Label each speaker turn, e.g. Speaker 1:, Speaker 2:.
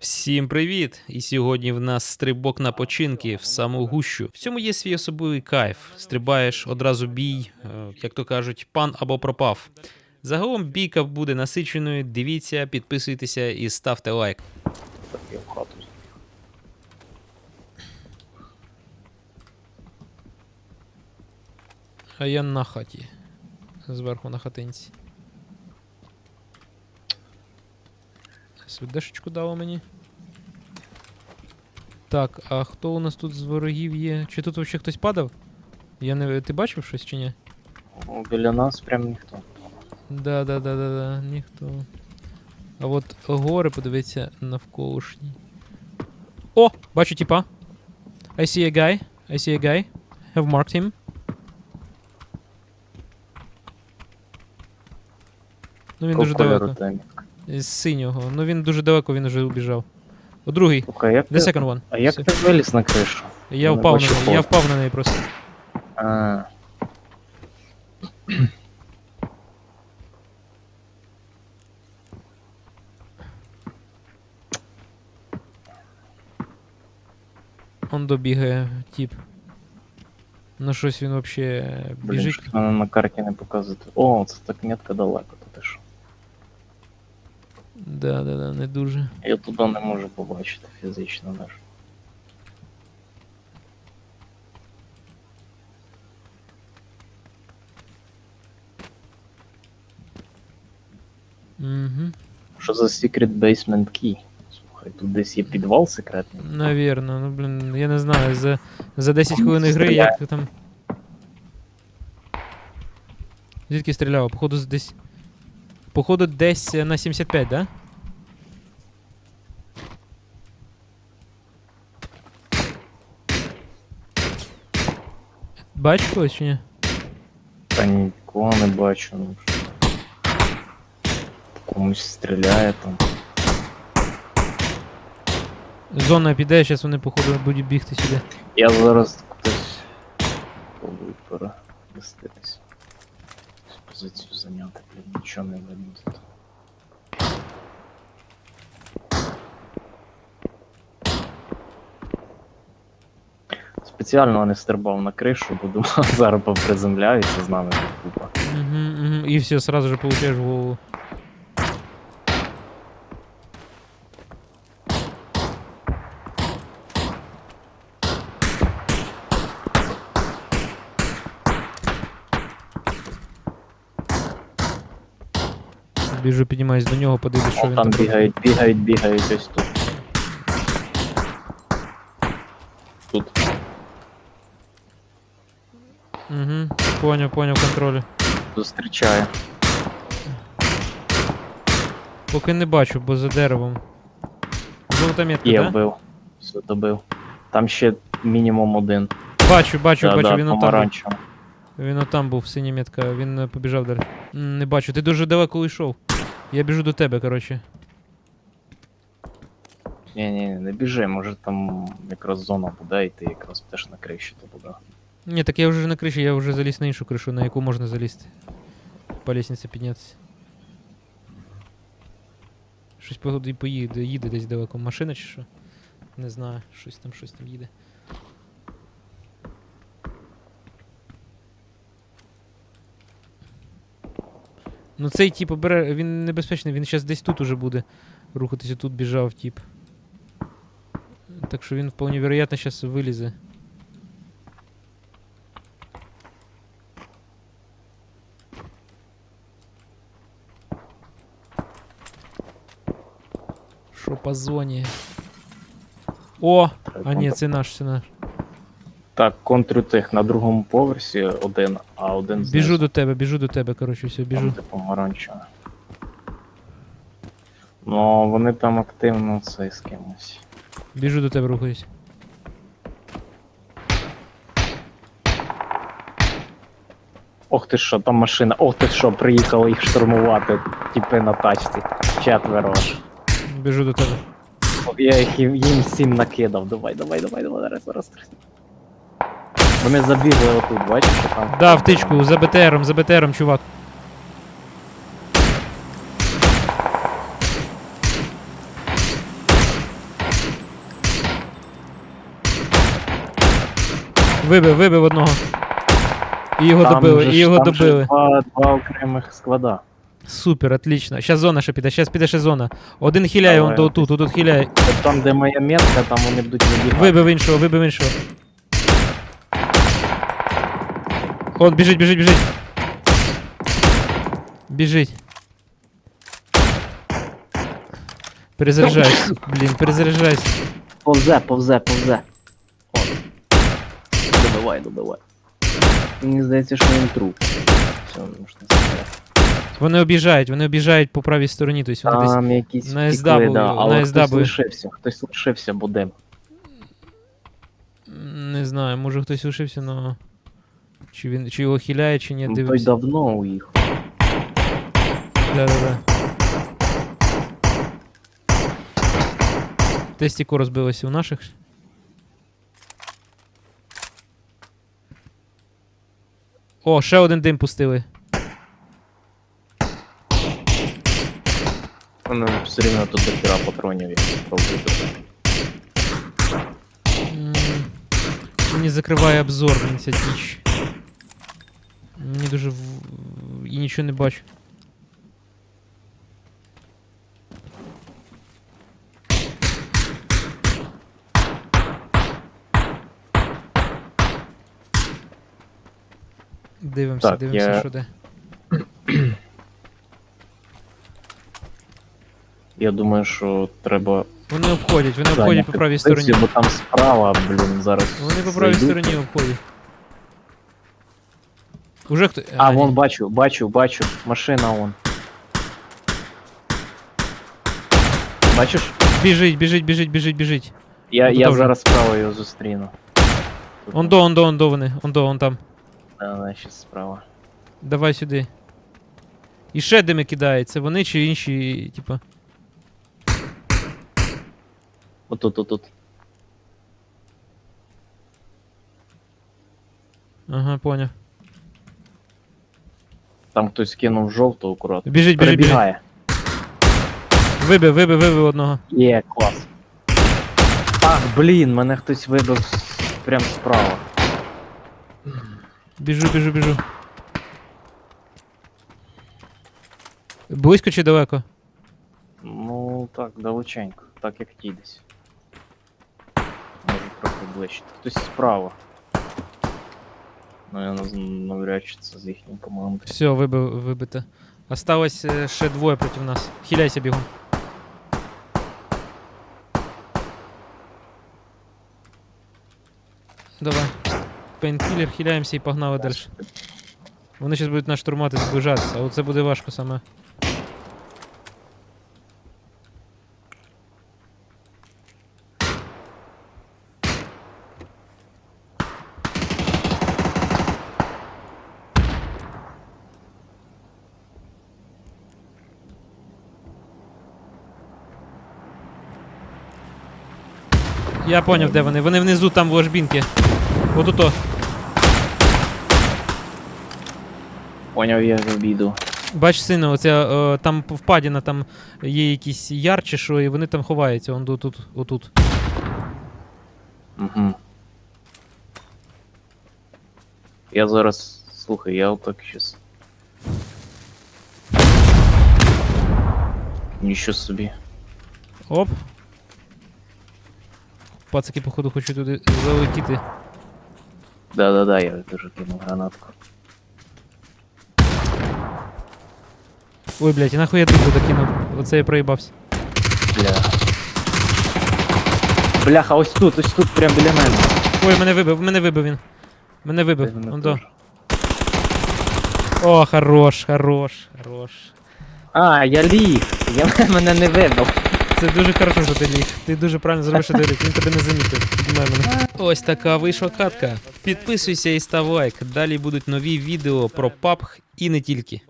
Speaker 1: Всім привіт! І сьогодні в нас стрибок на починки в саму гущу. В цьому є свій особливий кайф. Стрибаєш одразу бій, е, як то кажуть, пан або пропав. Загалом бійка буде насиченою. Дивіться, підписуйтеся і ставте лайк. А я на хаті. Зверху на хатинці. Свідешечку дало мені. Так, а хто у нас тут з ворогів є? Чи тут взагалі хтось падав? Я не. Ти бачив щось чи ні?
Speaker 2: Ну, Біля нас прям ніхто.
Speaker 1: Да, да, да, да, да, ніхто. А от гори, подивіться, навколишні. О! Бачу типа. I see a guy. I see a guy. Have marked him. Ну він дуже далеко.
Speaker 2: темі?
Speaker 1: З синього. Ну він дуже далеко, він вже убіжав. О, другий.
Speaker 2: Слухай, як
Speaker 1: The
Speaker 2: ти,
Speaker 1: second one.
Speaker 2: а як
Speaker 1: Все.
Speaker 2: ти виліз на кришу?
Speaker 1: Я
Speaker 2: не
Speaker 1: впав на
Speaker 2: бачу
Speaker 1: неї, я
Speaker 2: фото.
Speaker 1: впав на неї просто.
Speaker 2: А,
Speaker 1: Он добігає, тип. Ну щось він вообще
Speaker 2: блін,
Speaker 1: біжить.
Speaker 2: мене на карті не показувати. О, це так метка далеко, що?
Speaker 1: Да, да, да, не дуже.
Speaker 2: Я туди не можу побачити фізично навіть.
Speaker 1: Угу.
Speaker 2: Що за Secret Basement Key? Слухай, тут десь є підвал секретний.
Speaker 1: Навірно, ну блін, я не знаю, за, за 10 хвилин гри як там. Звідки стріляло? Походу десь. Походу десь е, на 75, да? Бачиш когось чи ні?
Speaker 2: Та нікого не бачу. Ну. Комусь стріляє там.
Speaker 1: Зона піде, зараз вони, походу, будуть бігти сюди.
Speaker 2: Я зараз хтось пробую переміститись. Позицію зайняти, блін, нічого не видно тут. Спеціально не стрибав на кришу, бо думав, зараз поприземляються з нами тут купа.
Speaker 1: Угу, угу. І все, сразу же получаєш в голову. Біжу, піднімаюсь до нього, подивлюсь, що
Speaker 2: О,
Speaker 1: він
Speaker 2: там
Speaker 1: там робить.
Speaker 2: бігають, бігають, бігають ось. Тут.
Speaker 1: Угу, поняв, поняв, контролю.
Speaker 2: Зустрічає.
Speaker 1: Поки не бачу, бо за деревом. Золота метка,
Speaker 2: Є,
Speaker 1: да?
Speaker 2: вбив. Все добив. Там ще мінімум один.
Speaker 1: Бачу, бачу,
Speaker 2: Да,
Speaker 1: бачу,
Speaker 2: да,
Speaker 1: він отам. був.
Speaker 2: помаранчево.
Speaker 1: Він отам був, синя метка, він е, побіжав далі. М, Не бачу, ти дуже далеко йшов. Я біжу до тебе, коротше.
Speaker 2: Ні, ні, не біжи, може там якраз зона буде, і ти якраз теж на криші то буде.
Speaker 1: Ні, так я вже на криші, я вже заліз на іншу кришу, на яку можна залізти. По лестниці піднятися. Щось погоди поїде, їде десь далеко. Машина чи що? Не знаю, щось там, щось там їде. Ну цей тип обере, він небезпечний, він зараз десь тут уже буде рухатися, тут біжав тип. Так що він вполне вероятно зараз вилізе. Що по зоні? О! А ні, це наш, це наш.
Speaker 2: Так, контрютих на другому поверсі один, а один знизу.
Speaker 1: Біжу до тебе, біжу до тебе, коротше, все,
Speaker 2: Там,
Speaker 1: біжу.
Speaker 2: де помаранчеве. Ну, вони там активно це з кимось.
Speaker 1: Біжу до тебе, рухаюсь.
Speaker 2: Ох ти що, там машина. Ох ти що, приїхали їх штурмувати, типи на тачці. Четверо. аж.
Speaker 1: Біжу до тебе.
Speaker 2: О, Я їх їм їм всім накидав. Давай, давай, давай, давай, зараз, зараз. Вони забігли отут, бачиш, там.
Speaker 1: Да, втичку, за БТРом, за БТРом, чувак. Вибив, вибив одного. І його
Speaker 2: Там
Speaker 1: добили,
Speaker 2: же
Speaker 1: і його добили.
Speaker 2: Два, два окремих склада.
Speaker 1: Супер, отлично. Щас зона ще піде, щас піде ще зона. Один хиляє,
Speaker 2: Давай,
Speaker 1: он до тут, тут хиляє.
Speaker 2: От там, де моя метка, там вони будуть вибігати.
Speaker 1: Вибив іншого, вибив іншого. Он біжить, біжить, біжить. Біжить. Перезаряджайся. Блін, перезаряджайся.
Speaker 2: Повзе, повзе, повзе. От. Добивай, добивай. Мені здається, що він труп. Все, можна сказати.
Speaker 1: Вони обіжають, вони обіжають по правій стороні, тобто вони десь.
Speaker 2: Якісь
Speaker 1: на SW,
Speaker 2: да, але
Speaker 1: на
Speaker 2: хтось
Speaker 1: SW.
Speaker 2: лишився, хтось лишився буде.
Speaker 1: Не знаю, може хтось лишився, но. Чи він чи його хиляє, чи ні,
Speaker 2: Ну, Той давно уїхав.
Speaker 1: Да-да-да. Тестіко розбилося у наших. О, ще один дим пустили.
Speaker 2: Ну, все рівно тут до хіра патронів є. Пробуй тут.
Speaker 1: Закриває обзор, блін, ця діч. Мені дуже в... і нічого не бачу. Дивимося,
Speaker 2: Так,
Speaker 1: дивимося,
Speaker 2: я-
Speaker 1: що де.
Speaker 2: Я думаю, що треба
Speaker 1: Вони обходять, вони обходять по правій стороні.
Speaker 2: бо там справа, блін, зараз.
Speaker 1: Вони по правій
Speaker 2: зайдуть.
Speaker 1: стороні обходять. Уже хто.
Speaker 2: А,
Speaker 1: ні.
Speaker 2: вон бачу, бачу, бачу. Машина вон. Бачиш?
Speaker 1: Біжить, біжить, біжить, біжить, біжить.
Speaker 2: Я,
Speaker 1: Ну,
Speaker 2: я
Speaker 1: добре.
Speaker 2: зараз справа його зустріну. Тут
Speaker 1: Ондо, ондо, ондо вони. Ондо, он там.
Speaker 2: Да, да, ще справа.
Speaker 1: Давай сюди. І ще дими кидають. Це вони чи інші, типа.
Speaker 2: Отут, отут.
Speaker 1: Ага, поняв.
Speaker 2: Там хтось кинув жовту акуратно.
Speaker 1: Біжить, біжить, біжить.
Speaker 2: Перебігає.
Speaker 1: Вибив, вибив, вибив одного.
Speaker 2: Є, клас. Ах, блін, мене хтось вибив с- прям справа.
Speaker 1: Біжу, біжу, біжу. Близько чи далеко?
Speaker 2: Ну, так, далеченько. Так як ті десь. Трохи ближче. Хтось справа. Ну, я навряд чи це з їхньої команди.
Speaker 1: Все, вибив, вибито. Осталось е, ще двоє проти нас. Хиляйся бігом. Давай. Пейнкілер, хиляємося і погнали далі. Вони зараз будуть нас штурмати, зближатися, але це буде важко саме. Я поняв, де вони. Вони внизу там в ложбінки. Отуто.
Speaker 2: Поняв, я обіду.
Speaker 1: Бач, сину, оця, е, там впадіна, там є якісь яр чи що, і вони там ховаються, он тут, отут.
Speaker 2: Угу. Я зараз. Слухай, я отак щас. Ніщо собі.
Speaker 1: Оп. Пацаки, походу, хочуть туди залетіти.
Speaker 2: Да-да-да, я дуже кинув гранатку.
Speaker 1: Ой, блядь, і нахуй я тут докинув. Оце я проїбався.
Speaker 2: Бля. Бляха, ось тут, ось тут, прям біля мене.
Speaker 1: Ой, мене вибив, мене вибив він. Мене вибив.
Speaker 2: мене
Speaker 1: Он до. О, хорош, хорош, хорош.
Speaker 2: А, я ліг. Я мене не вибив.
Speaker 1: Це дуже хорошо, що ти ліг. Ти дуже правильно зробив, що ти ліг. Він тебе не замітив. Ось така вийшла катка. Підписуйся і став лайк. Далі будуть нові відео про папх і не тільки.